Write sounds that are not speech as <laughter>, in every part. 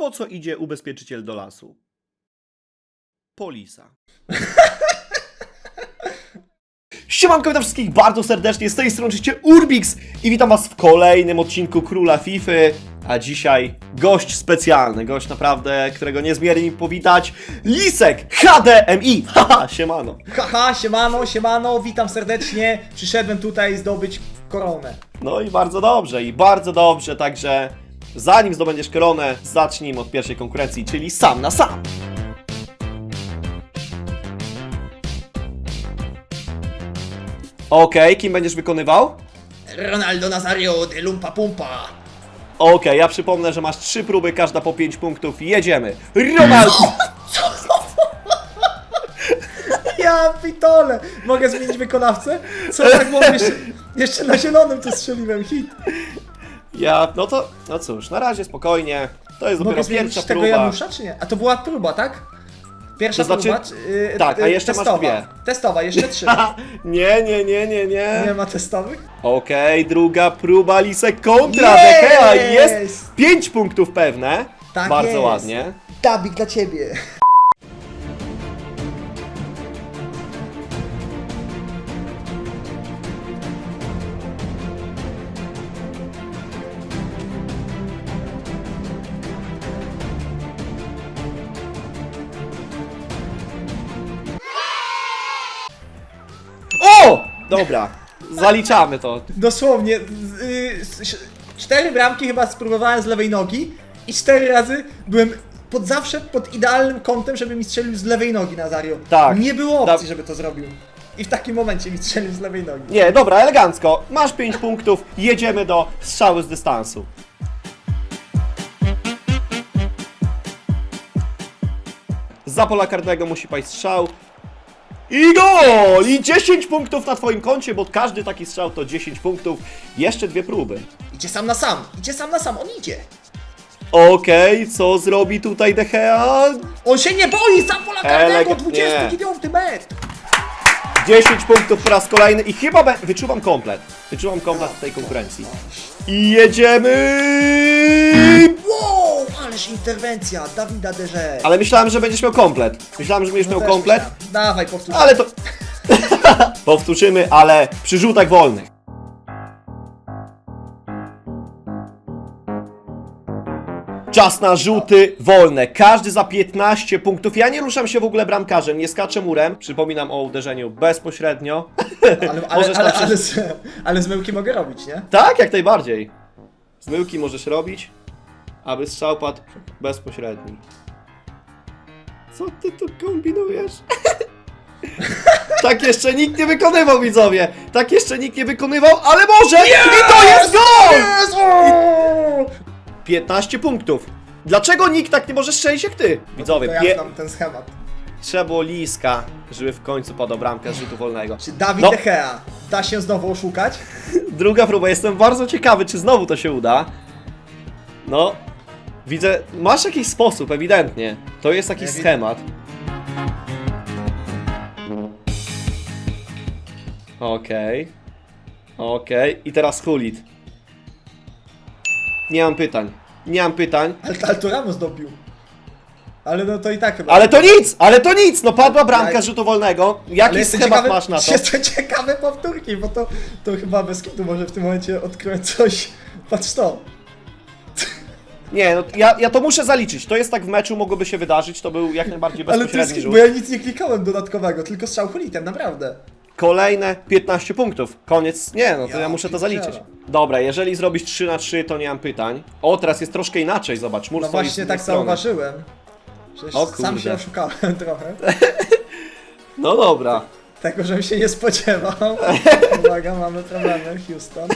Po co idzie ubezpieczyciel do lasu? Polisa. <laughs> Siemanko, witam wszystkich bardzo serdecznie, z tej strony oczywiście Urbix i witam was w kolejnym odcinku Króla Fify, a dzisiaj gość specjalny, gość naprawdę, którego niezmiernie mi powitać, Lisek HDMI, <laughs> haha, siemano. Haha, siemano, siemano, witam serdecznie. Przyszedłem tutaj zdobyć koronę. No i bardzo dobrze, i bardzo dobrze, także zanim zdobędziesz koronę, zacznijmy od pierwszej konkurencji, czyli sam na sam. Okej, kim będziesz wykonywał? Ronaldo Nazario de Lumpa Pumpa. Okej, ja przypomnę, że masz trzy próby, każda po 5 punktów. Jedziemy. Ronaldo! <laughs> Ja pitole. Mogę zmienić wykonawcę? Co tak było? Jeszcze, jeszcze na zielonym to strzeliłem hit. Ja, no to, no cóż, na razie spokojnie. To jest Mogę dopiero zmienić pierwsza tego próba. Janusza, czy nie? A to była próba, tak? Pierwsza To znaczy- próba. czy- Yy, tak, a yy, jeszcze masz testowa. dwie. Testowa, jeszcze trzy. <laughs> nie, nie, nie, nie, nie. Nie ma testowych? Okej, druga próba, Lisek kontra Jest! Dekea. Jest 5 punktów pewne. Tak Bardzo jest. ładnie. Dabik dla ciebie. Dobra, zaliczamy to. Dosłownie. y, cztery bramki chyba spróbowałem z lewej nogi i cztery razy byłem pod zawsze pod idealnym kątem, żeby mi strzelił z lewej nogi Nazario. Tak. Nie było opcji, Da- żeby to zrobił. I w takim momencie mi strzelił z lewej nogi. Nie, dobra, elegancko. Masz 5 punktów, jedziemy do strzały z dystansu. Za pola karnego musi paść strzał. I gol! I 10 punktów na twoim koncie, bo każdy taki strzał to 10 punktów. Jeszcze dwie próby. Idzie sam na sam, idzie sam na sam, on idzie. Okej, co zrobi tutaj De Gea? On się nie boi za pola karnego, Eleg- 29 metr. 10 punktów po raz kolejny i chyba be- wyczuwam komplet. Wyczuwam komplet w tej konkurencji. I jedziemy! Ależ interwencja Dawida Derze. Ale myślałem, że będziesz miał komplet. Myślałem, że będziesz miał komplet, Dawaj, powtórz. ale to... <laughs> Powtórzymy, ale przy rzutach wolnych. Czas na rzuty wolne. Każdy za 15 punktów. Ja nie ruszam się w ogóle bramkarzem, nie skaczę murem. Przypominam o uderzeniu bezpośrednio. Ale, ale, <laughs> Możesz ale, tam ale, z, ale z myłki mogę robić, nie? Tak, jak najbardziej. Zmyłki możesz robić, aby strzał padł bezpośredni. Co ty tu kombinujesz? <laughs> tak jeszcze nikt nie wykonywał, widzowie! Tak jeszcze nikt nie wykonywał, ale może! I to jest gol! Jezu! 15 punktów. Dlaczego nikt tak nie może strzelić jak ty? To Widzowie, ja pie... znam ten schemat. trzeba było liska, żeby w końcu padał bramka z rzutu wolnego. Czy Dawid No. Gea da się znowu oszukać? Druga próba, jestem bardzo ciekawy, czy znowu to się uda. No, widzę, masz jakiś sposób, ewidentnie. To jest jakiś Ewi- schemat. Okej. Okej, i teraz Hulit. Nie mam pytań. Nie mam pytań. Ale, ale to Ramos dobił. Ale no to i tak chyba. Ale to nic! Ale to nic! No padła bramka z rzutu wolnego. Ale Jaki jestem schemat ciekawy, masz na to? Jestem ciekawy powtórki, bo to, to chyba bez kitu może w tym momencie odkryję coś. Patrz to. Nie, no ja, ja to muszę zaliczyć. To jest tak w meczu, mogłoby się wydarzyć. To był jak najbardziej Ale to bezpośredni jest rzut. bo ja nic nie klikałem dodatkowego, tylko strzał hulitem, naprawdę. Kolejne 15 punktów. Koniec. Nie, no to ja, Ja muszę to pierdzielę. zaliczyć. Dobra, jeżeli zrobisz 3 na 3, to nie mam pytań. O, teraz jest troszkę inaczej, zobacz. Mur No stoi z właśnie tak strony. zauważyłem. O sam kurde. się oszukałem <laughs> trochę. <laughs> No dobra. Tego, żebym się nie spodziewał. <laughs> Uwaga, mamy problemy, Houston.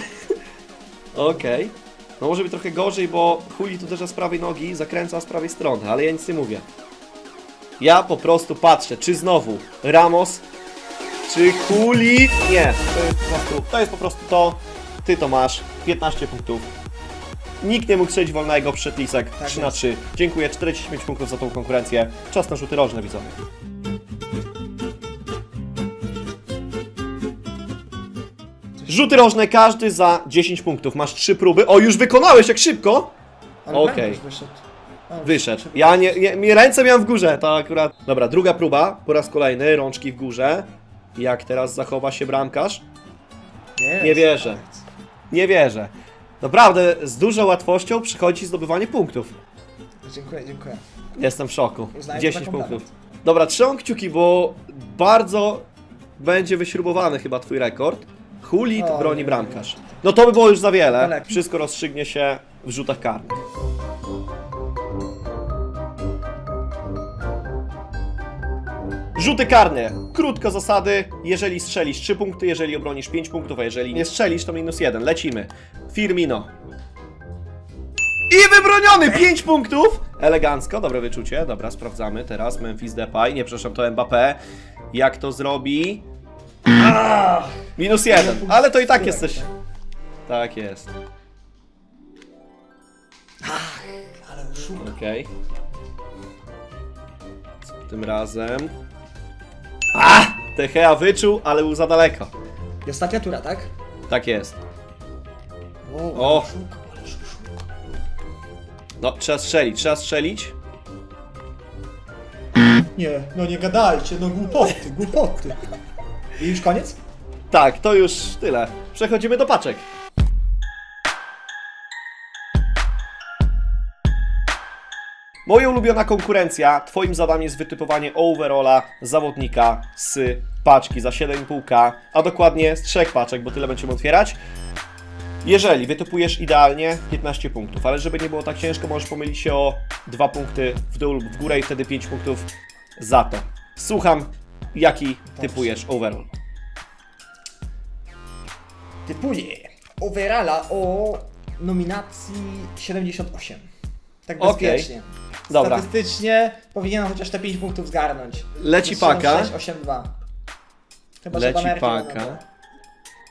Okej. No może być trochę gorzej, bo Huli tu uderza z prawej nogi, zakręca z prawej strony, ale ja nic nie mówię. Ja po prostu patrzę, czy znowu Ramos, czy Huli... Nie, to jest po prostu to. Jest po prostu to. Ty to masz. 15 punktów. Nikt nie mógł strzelić wolnego, przed Lisek. Tak 3 na jest. 3. Dziękuję, 45 punktów za tą konkurencję. Czas na rzuty rożne, widzowie. Rzuty rożne, każdy za 10 punktów. Masz 3 próby. O, już wykonałeś, jak szybko! Ale Okej. bramkarz wyszedł. Wyszedł. Ja nie, nie, mi ręce miałem w górze, to akurat. Dobra, druga próba, po raz kolejny, rączki w górze. Jak teraz zachowa się bramkarz? Jest, Nie wierzę. Nie wierzę. Naprawdę, z dużą łatwością przychodzi zdobywanie punktów. Dziękuję, dziękuję. Jestem w szoku. Uznaję to 10 za punktów. komplement. Dobra, trzymam kciuki, bo bardzo będzie wyśrubowany chyba twój rekord. Hulit broni bramkarz. No to by było już za wiele. Daleko. Wszystko rozstrzygnie się w rzutach karnych. Rzuty karne. Krótko zasady. Jeżeli strzelisz 3 punkty, jeżeli obronisz 5 punktów, a jeżeli nie strzelisz, to minus 1. Lecimy. Firmino. I wybroniony 5 punktów! Elegancko, dobre wyczucie. Dobra, sprawdzamy teraz. Memphis Depay, nie przepraszam, to Mbappé. Jak to zrobi? Minus 1, ale to i tak jesteś. Tak jest. Ale szum. Okej. Co tym razem? A! Techea wyczuł, ale był za daleko. I ostatnia tura, tak? Tak jest. O, ale ale. No, trzeba strzelić, trzeba strzelić. Nie, no nie gadajcie, no głupoty, głupoty. I już koniec? Tak, to już tyle. Przechodzimy do paczek. Moja ulubiona konkurencja. Twoim zadaniem jest wytypowanie overalla zawodnika z paczki za 7,5k, a dokładnie z trzech paczek, bo tyle będziemy otwierać. Jeżeli wytypujesz idealnie, 15 punktów, ale żeby nie było tak ciężko, możesz pomylić się o 2 punkty w dół lub w górę i wtedy 5 punktów za to. Słucham, jaki typujesz overall. Typuję overalla o nominacji 78. Tak Okej. bezpiecznie. Dobra. Statystycznie powinienem chociaż te 5 punktów zgarnąć. Leci paka. 6, 8, 2. Chyba, że Leci banerki paka. będą.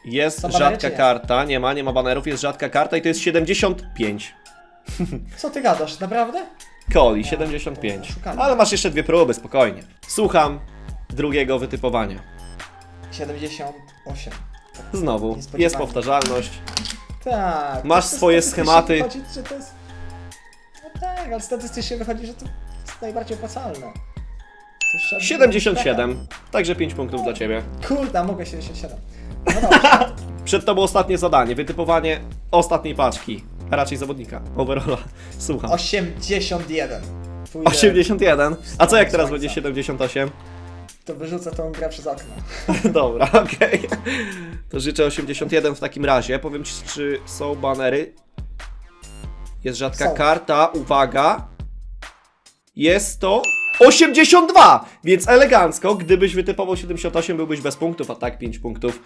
Jest Są banery, czy rzadka nie? karta, nie ma, nie ma banerów, jest rzadka karta i to jest 75. <laughs> Co ty gadasz, naprawdę? Coli, 75. oszukany. Ale masz jeszcze dwie próby, spokojnie. Słucham drugiego wytypowania. 78. Znowu, jest powtarzalność. Tak. Masz swoje schematy. Wychodzi, że to jest... No tak, ale statystycznie wychodzi, że to jest najbardziej opłacalne. To już trzeba by- 77, także 5 punktów dla Ciebie. Kurde, mogę 77. No <laughs> dobrze. Przed Tobą ostatnie zadanie, wytypowanie ostatniej paczki, a raczej zawodnika, overalla. Słucham. 81. Pójdę, 81. A co jak teraz będzie 78? To wyrzucę tą grę przez okno. <laughs> Dobra, okej. To życzę 81 w takim razie. Powiem Ci, czy są banery. Jest rzadka Są. karta, uwaga. Jest to 82! Więc elegancko, gdybyś wytypował 78, byłbyś bez punktów, a tak 5 punktów.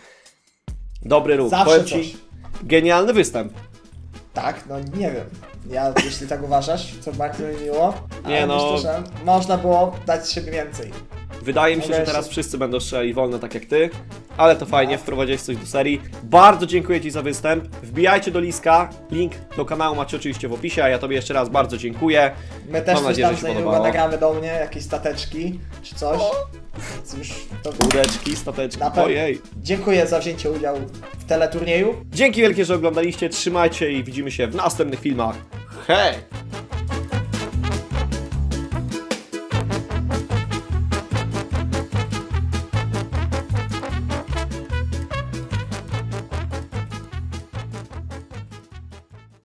Dobry ruch. Zawsze Powiem coś. Ci, genialny występ. Tak, no nie wiem. Ja, jeśli tak uważasz, to bardzo mi miło. Ale Nie no. myślę, że można było dać siebie więcej. Wydaje mi się, że teraz wszyscy będą strzelali wolno tak jak ty, ale to fajnie, wprowadziłeś coś do serii. Bardzo dziękuję Ci za występ. Wbijajcie do Liska, link do kanału macie oczywiście w opisie, a ja Tobie jeszcze raz bardzo dziękuję. My też Mam coś nadzieję, tam że się niedługo podobało. nagramy do mnie, jakieś stateczki czy coś. Więc już to... Łódeczki, stateczki, Na pewno. ojej. Dziękuję za wzięcie udziału w teleturnieju. Dzięki wielkie, że oglądaliście, trzymajcie i widzimy się w następnych filmach. Hej!